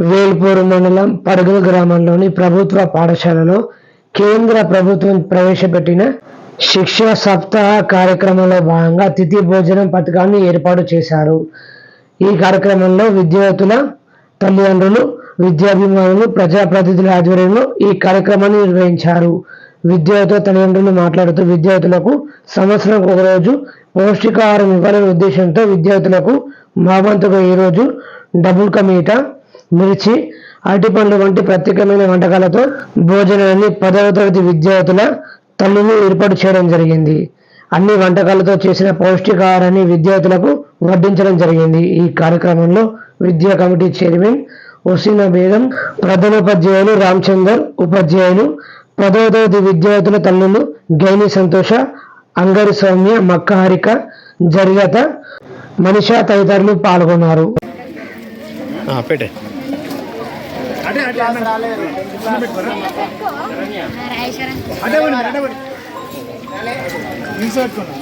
వేల్పూరు మండలం పడుగుల గ్రామంలోని ప్రభుత్వ పాఠశాలలో కేంద్ర ప్రభుత్వం ప్రవేశపెట్టిన శిక్ష సప్తాహ కార్యక్రమంలో భాగంగా తిథి భోజనం పథకాన్ని ఏర్పాటు చేశారు. ఈ కార్యక్రమంలో విద్యార్థుల తల్లిదండ్రులు విద్యాభిమానులు ప్రజాప్రతినిధుల ఆధ్వర్యంలో ఈ కార్యక్రమాన్ని నిర్వహించారు. విద్యార్థుల తల్లిదండ్రులు మాట్లాడుతూ విద్యార్థులకు సంవత్సరం ఒకరోజు పౌష్టికాహారం ఇవ్వాలనే ఉద్దేశంతో విద్యార్థులకు మావంతుగా ఈ రోజు డబుల్ కమీటా మిర్చి అరటిపండ్లు వంటి ప్రత్యేకమైన వంటకాలతో భోజనాన్ని పదవ తరగతి విద్యార్థుల తల్లిని ఏర్పాటు చేయడం జరిగింది. అన్ని వంటకాలతో చేసిన పౌష్టికాహారాన్ని విద్యార్థులకు వడ్డించడం జరిగింది. ఈ కార్యక్రమంలో విద్యా కమిటీ చైర్మన్ హుసీనా బేగం ప్రధానోపాధ్యాయులు రామచందర్ ఉపాధ్యాయులు పదవ తరగతి విద్యార్థుల తల్లులు గైని సంతోష అంగరి సౌమ్య మక్క హారిక జరిగత మనిషా తదితరులు పాల్గొన్నారు. అటే అటే అటే ఉండి అటే ఉండి ఇన్సర్ట్ కొన్నా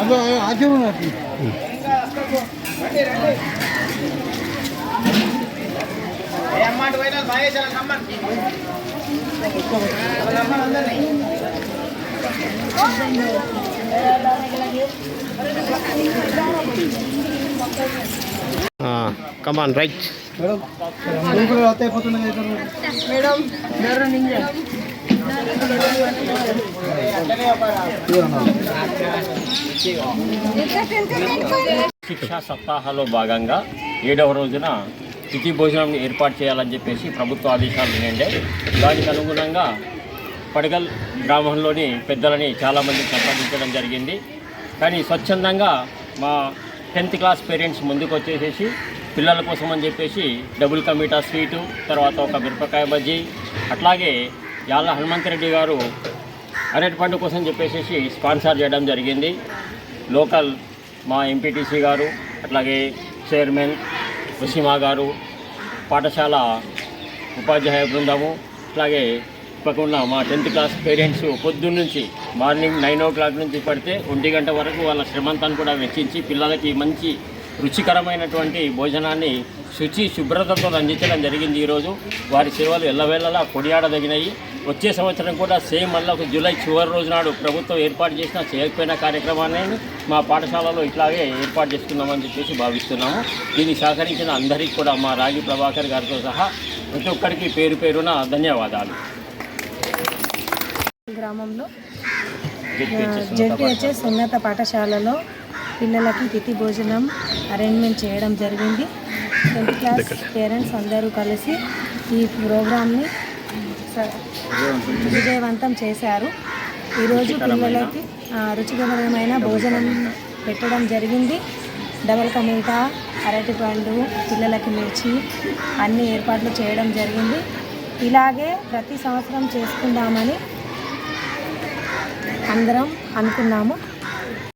అదో ఆచరణ కమాన్ రైట్ శిక్షా సప్తాహలో భాగంగా ఏడవ రోజున తిథి భోజనం ఏర్పాటు చేయాలని చెప్పేసి ప్రభుత్వ ఆదేశాలు వినండే. దానికి అనుగుణంగా పడగల్ గ్రామంలోని పెద్దలని చాలామంది సంప్రదించడం జరిగింది. కానీ స్వచ్ఛందంగా మా టెన్త్ క్లాస్ పేరెంట్స్ ముందుకు వచ్చేసేసి పిల్లల కోసం అని చెప్పేసి డబుల్ కమీటా స్వీటు తర్వాత ఒక మిరపకాయ బజ్జీ అట్లాగే యాళ్ళ హనుమంతరెడ్డి గారు అరటి పండు కోసం చెప్పేసి స్పాన్సర్ చేయడం జరిగింది. లోకల్ మా ఎంపీటీసీ గారు అట్లాగే చైర్మన్ వసీమా గారు పాఠశాల ఉపాధ్యాయ బృందము అలాగే తప్పకుండా మా టెన్త్ క్లాస్ పేరెంట్స్ పొద్దున్నుంచి మార్నింగ్ నైన్ ఓ క్లాక్ నుంచి పడితే ఒంటి గంట వరకు వాళ్ళ శ్రమంతాన్ని కూడా వెచ్చించి పిల్లలకి మంచి రుచికరమైనటువంటి భోజనాన్ని శుచి శుభ్రతతో అందించడం జరిగింది ఈరోజు. వారి సేవలు ఎల్లవేళలా కొనియాడదగినవి. వచ్చే సంవత్సరం కూడా సేమ్ మళ్ళీ ఒక జూలై చివరి రోజు నాడు ప్రభుత్వం ఏర్పాటు చేసిన చేయకపోయిన కార్యక్రమాన్ని మా పాఠశాలలో ఇట్లాగే ఏర్పాటు చేసుకుందామని చెప్పేసి భావిస్తున్నాము. దీన్ని సహకరించిన అందరికీ కూడా మా రాగి ప్రభాకర్ గారితో సహా ప్రతి ఒక్కరికి పేరు పేరున ధన్యవాదాలు. గ్రామంలో జెడ్పిహెచ్ఎస్ ఉన్నత పాఠశాలలో పిల్లలకి తిథి భోజనం అరేంజ్మెంట్ చేయడం జరిగింది. టెన్త్ క్లాస్ పేరెంట్స్ అందరూ కలిసి ఈ ప్రోగ్రామ్ని విజయవంతం చేశారు. ఈరోజు పిల్లలకి రుచికరమైన భోజనం పెట్టడం జరిగింది. డబల్ కమీటా అరటిపండు పిల్లలకి మిర్చి అన్ని ఏర్పాట్లు చేయడం జరిగింది. ఇలాగే ప్రతి సంవత్సరం చేసుకుందామని అందరం అనుకున్నాము.